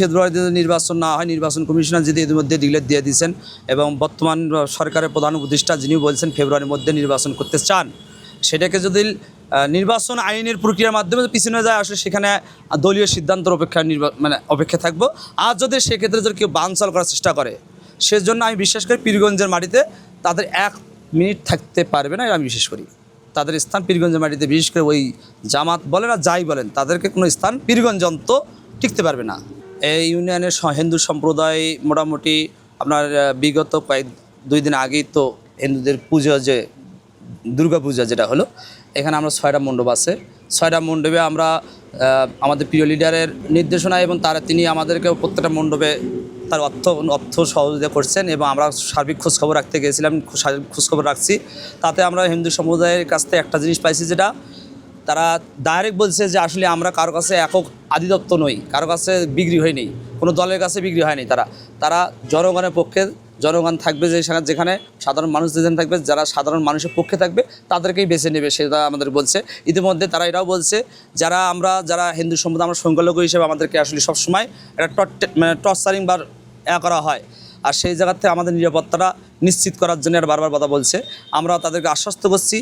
ফেব্রুয়ারিতে নির্বাচন না হয়, নির্বাচন কমিশনার যদি এর মধ্যে ডিক্লেয়ার দিয়ে দিয়েছেন এবং বর্তমান সরকারের প্রধান উপদেষ্টা যিনি বলছেন ফেব্রুয়ারির মধ্যে নির্বাচন করতে চান, সেটাকে যদি নির্বাচন আইনের প্রক্রিয়ার মাধ্যমে পিছনে যায়, আসলে সেখানে দলীয় সিদ্ধান্তের অপেক্ষা মানে অপেক্ষা থাকব। আর যদি সেক্ষেত্রে যদি কেউ বানচাল করার চেষ্টা করে, সেজন্য আমি বিশ্বাস করি পীরগঞ্জের মাটিতে তাদের এক মিনিট থাকতে পারবে না আমি বিশ্বাস করি। তাদের স্থান পীরগঞ্জের মাটিতে, বিশেষ করে ওই জামাত বলেন আর যাই বলেন, তাদেরকে কোনো স্থান পীরগঞ্জ অন্ত টিকতে পারবে না। এই ইউনিয়নের হিন্দু সম্প্রদায় মোটামুটি আপনার বিগত কয়েক দুই দিন আগেই তো হিন্দুদের পুজো যে, দুর্গা পূজা যেটা হলো, এখানে আমরা ছয়টা মণ্ডপ আছে। ছয়টা মণ্ডপে আমরা আমাদের প্রিয় লিডারের নির্দেশনা এবং তারা, তিনি আমাদেরকে প্রত্যেকটা মণ্ডপে তার অর্থ অর্থ সহযোগিতা করছেন এবং আমরা সার্বিক খোঁজখবর রাখতে গিয়েছিলাম সার্বিক খোঁজখবর রাখছি। তাতে আমরা হিন্দু সম্প্রদায়ের কাছ থেকে একটা জিনিস পাইছি যেটা তারা ডাইরেক্ট বলছে যে আসলে আমরা কারও কাছে একক আধিদত্ত নই, কারও কাছে বিক্রি হয়নি, কোনো দলের কাছে বিক্রি হয়নি তারা। তারা জনগণের পক্ষে, জনগণ থাকবে যে যেখানে সাধারণ মানুষ যেখানে থাকবে, যারা সাধারণ মানুষের পক্ষে থাকবে, তাদেরকেই বেছে নেবে সেটা আমাদের বলছে। ইতিমধ্যে তারা এটাও বলছে, যারা আমরা যারা হিন্দু সম্প্রদায়, আমরা সংখ্যালঘু হিসেবে আমাদেরকে আসলে সবসময় একটা মানে টর্চারিং বা এ করা হয়। আর সেই জায়গার থেকে আমাদের নিরাপত্তাটা নিশ্চিত করার জন্য আর বারবার কথা বলছে। আমরা তাদেরকে আশ্বস্ত করছি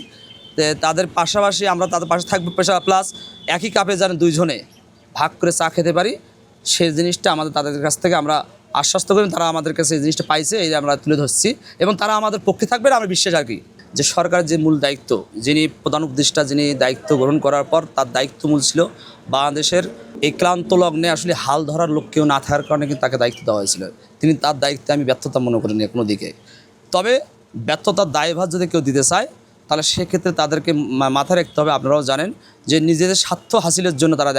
তাদের পাশাপাশি আমরা তাদের পাশে থাকব পেশা প্লাস একই কাপে যেন দুইজনে ভাগ করে চা খেতে পারি সেই জিনিসটা আমাদের তাদের কাছ থেকে আমরা আশ্বস্ত করি তারা আমাদের কাছে এই জিনিসটা পাইছে, এই আমরা তুলে ধরছি এবং তারা আমাদের পক্ষে থাকবে আমরা বিশ্বাস আর কি যে সরকারের যে মূল দায়িত্ব, যিনি প্রধান উপদেষ্টা, যিনি দায়িত্ব গ্রহণ করার পর তার দায়িত্ব মূল ছিল বাংলাদেশের এই ক্লান্ত লগ্নে আসলে হাল ধরার লোক কেউ না থাকার কারণে কিন্তু তাকে দায়িত্ব দেওয়া হয়েছিল। তিনি তার দায়িত্বে আমি ব্যর্থতা মনে করিনি কোনো দিকে। তবে ব্যর্থতার দায়ভার যদি কেউ দিতে চায় তাহলে সেক্ষেত্রে তাদেরকে মাথা মাথায় রাখতে হবে, আপনারাও জানেন, যে নিজেদের স্বার্থ হাসিলের জন্য তারা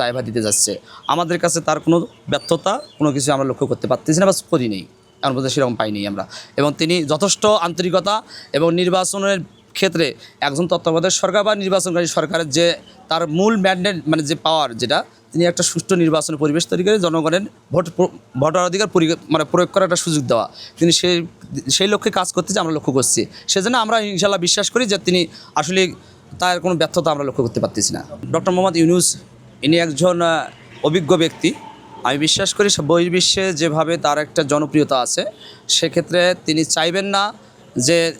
দায়ভার দিতে যাচ্ছে। আমাদের কাছে তার কোনো ব্যর্থতা, কোনো কিছু আমরা লক্ষ্য করতে পারতেছি না বা করি নেই। আমাদের সেরকম পাইনি আমরা। এবং তিনি যথেষ্ট আন্তরিকতা এবং নির্বাচনের ক্ষেত্রে একজন তত্ত্বাবধায়ক সরকার বা নির্বাচনকারী সরকারের যে তার মূল ম্যান্ডেট মানে যে পাওয়ার যেটা, তিনি একটা সুষ্ঠু নির্বাচনের পরিবেশ তৈরি করে জনগণের ভোট ভোটাধিকার পরি- মানে প্রয়োগ করার একটা সুযোগ দেওয়া। তিনি সেই সেই লক্ষ্যে কাজ করতে যে আমরা লক্ষ্য করছি। সেজন্য আমরা ইনশাল্লাহ বিশ্বাস করি যে তিনি আসলে তার কোনো ব্যর্থতা আমরা লক্ষ্য করতে পারতেছি না। ডক্টর মোহাম্মদ ইউনুস, ইনি একজন অভিজ্ঞ ব্যক্তি। আমি বিশ্বাস করি বহির্বিশ্বে যেভাবে তার একটা জনপ্রিয়তা আছে, সেক্ষেত্রে তিনি চাইবেন না যে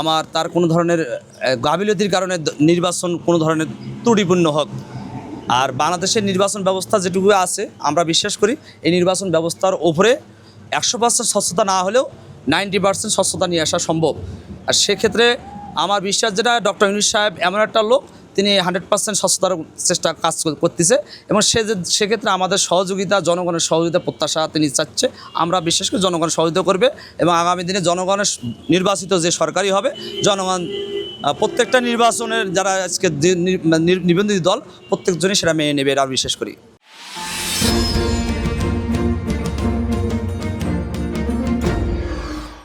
আমার তার কোনো ধরনের গাফিলতির কারণে নির্বাচন কোনো ধরনের ত্রুটিপূর্ণ হোক। আর বাংলাদেশের নির্বাচন ব্যবস্থা যেটুকু আছে, আমরা বিশ্বাস করি, এই নির্বাচন ব্যবস্থার ওপরে একশো পার্সেন্ট স্বচ্ছতা না হলেও নাইনটি পার্সেন্ট স্বচ্ছতা নিয়ে আসা সম্ভব। আর সেক্ষেত্রে আমার বিশ্বাস যেটা, ডক্টর ইউনিস সাহেব এমন একটা লোক তিনি হান্ড্রেড পার্সেন্ট স্বচ্ছতার চেষ্টা কাজ করতেছে এবং সে যে, সেক্ষেত্রে আমাদের সহযোগিতা, জনগণের সহযোগিতা প্রত্যাশা তিনি চাচ্ছে। আমরা বিশেষ করে জনগণ সহযোগিতা করবে এবং আগামী দিনে জনগণের নির্বাচিত যে সরকারি হবে, জনগণ প্রত্যেকটা নির্বাচনের যারা আজকে নির- নিবন্ধিত দল, প্রত্যেকজনই সেটা মেনে নেবে এরা বিশেষ করি।